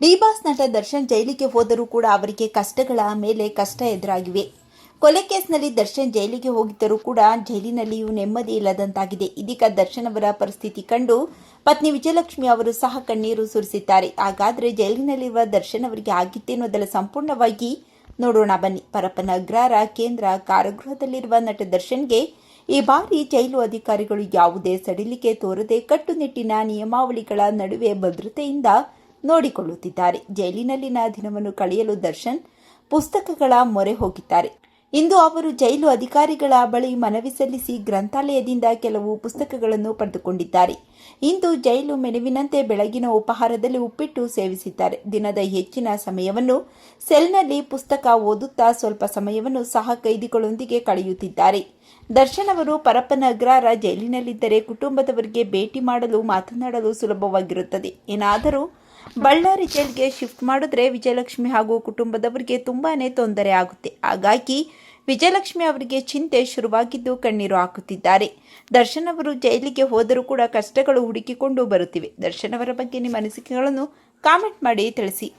D Boss ನಟ ದರ್ಶನ್ ಜೈಲಿಗೆ ಹೋದರೂ ಕೂಡ ಅವರಿಗೆ ಕಷ್ಟಗಳ ಮೇಲೆ ಕಷ್ಟ ಎದುರಾಗಿವೆ. ಕೊಲೆ ಕೇಸ್ನಲ್ಲಿ ದರ್ಶನ್ ಜೈಲಿಗೆ ಹೋಗಿದ್ದರೂ ಕೂಡ ಜೈಲಿನಲ್ಲಿಯೂ ನೆಮ್ಮದಿ ಇಲ್ಲದಂತಾಗಿದೆ. ಇದೀಗ ದರ್ಶನ್ ಅವರ ಪರಿಸ್ಥಿತಿ ಕಂಡು ಪತ್ನಿ ವಿಜಯಲಕ್ಷ್ಮಿ ಅವರು ಸಹ ಕಣ್ಣೀರು ಸುರಿಸಿದ್ದಾರೆ. ಹಾಗಾದರೆ ಜೈಲಿನಲ್ಲಿರುವ ದರ್ಶನ್ ಅವರಿಗೆ ಆಗಿತ್ತೇನೋದೆಲ್ಲ ಸಂಪೂರ್ಣವಾಗಿ ನೋಡೋಣ ಬನ್ನಿ. ಪರಪ್ಪನ ಅಗ್ರಾರ ಕೇಂದ್ರ ಕಾರಾಗೃಹದಲ್ಲಿರುವ ನಟ ದರ್ಶನ್ಗೆ ಈ ಬಾರಿ ಜೈಲು ಅಧಿಕಾರಿಗಳು ಯಾವುದೇ ಸಡಿಲಿಕೆ ತೋರದೆ ಕಟ್ಟುನಿಟ್ಟಿನ ನಿಯಮಾವಳಿಗಳ ನಡುವೆ ಭದ್ರತೆಯಿಂದ ನೋಡಿಕೊಳ್ಳುತ್ತಿದ್ದಾರೆ. ಜೈಲಿನಲ್ಲಿನ ದಿನವನ್ನು ಕಳೆಯಲು ದರ್ಶನ್ ಪುಸ್ತಕಗಳ ಮೊರೆ ಹೋಗಿದ್ದಾರೆ. ಇಂದು ಅವರು ಜೈಲು ಅಧಿಕಾರಿಗಳ ಬಳಿ ಮನವಿ ಸಲ್ಲಿಸಿ ಗ್ರಂಥಾಲಯದಿಂದ ಕೆಲವು ಪುಸ್ತಕಗಳನ್ನು ಪಡೆದುಕೊಂಡಿದ್ದಾರೆ. ಇಂದು ಜೈಲು ಮೆನುವಿನಂತೆ ಬೆಳಗಿನ ಉಪಹಾರದಲ್ಲಿ ಉಪ್ಪಿಟ್ಟು ಸೇವಿಸಿದ್ದಾರೆ. ದಿನದ ಹೆಚ್ಚಿನ ಸಮಯವನ್ನು ಸೆಲ್ನಲ್ಲಿ ಪುಸ್ತಕ ಓದುತ್ತಾ ಸ್ವಲ್ಪ ಸಮಯವನ್ನು ಸಹ ಕೈದಿಗಳೊಂದಿಗೆ ಕಳೆಯುತ್ತಿದ್ದಾರೆ. ದರ್ಶನ್ ಅವರು ಪರಪ್ಪನ ಅಗ್ರಾರ ಜೈಲಿನಲ್ಲಿದ್ದರೆ ಕುಟುಂಬದವರಿಗೆ ಭೇಟಿ ಮಾಡಲು ಮಾತನಾಡಲು ಸುಲಭವಾಗಿರುತ್ತದೆ. ಏನಾದರೂ ಬಳ್ಳಾರಿ ಜೈಲ್ಗೆ ಶಿಫ್ಟ್ ಮಾಡಿದ್ರೆ ವಿಜಯಲಕ್ಷ್ಮಿ ಹಾಗೂ ಕುಟುಂಬದವರಿಗೆ ತುಂಬಾನೇ ತೊಂದರೆ ಆಗುತ್ತೆ. ಹಾಗಾಗಿ ವಿಜಯಲಕ್ಷ್ಮಿ ಅವರಿಗೆ ಚಿಂತೆ ಶುರುವಾಗಿದ್ದು ಕಣ್ಣೀರು ಹಾಕುತ್ತಿದ್ದಾರೆ. ದರ್ಶನ್ ಅವರು ಜೈಲಿಗೆ ಹೋದರೂ ಕೂಡ ಕಷ್ಟಗಳು ಹುಡುಕಿಕೊಂಡು ಬರುತ್ತಿವೆ. ದರ್ಶನ್ ಅವರ ಬಗ್ಗೆ ನಿಮ್ಮ ಅನಿಸಿಕೆಗಳನ್ನು ಕಾಮೆಂಟ್ ಮಾಡಿ ತಿಳಿಸಿ.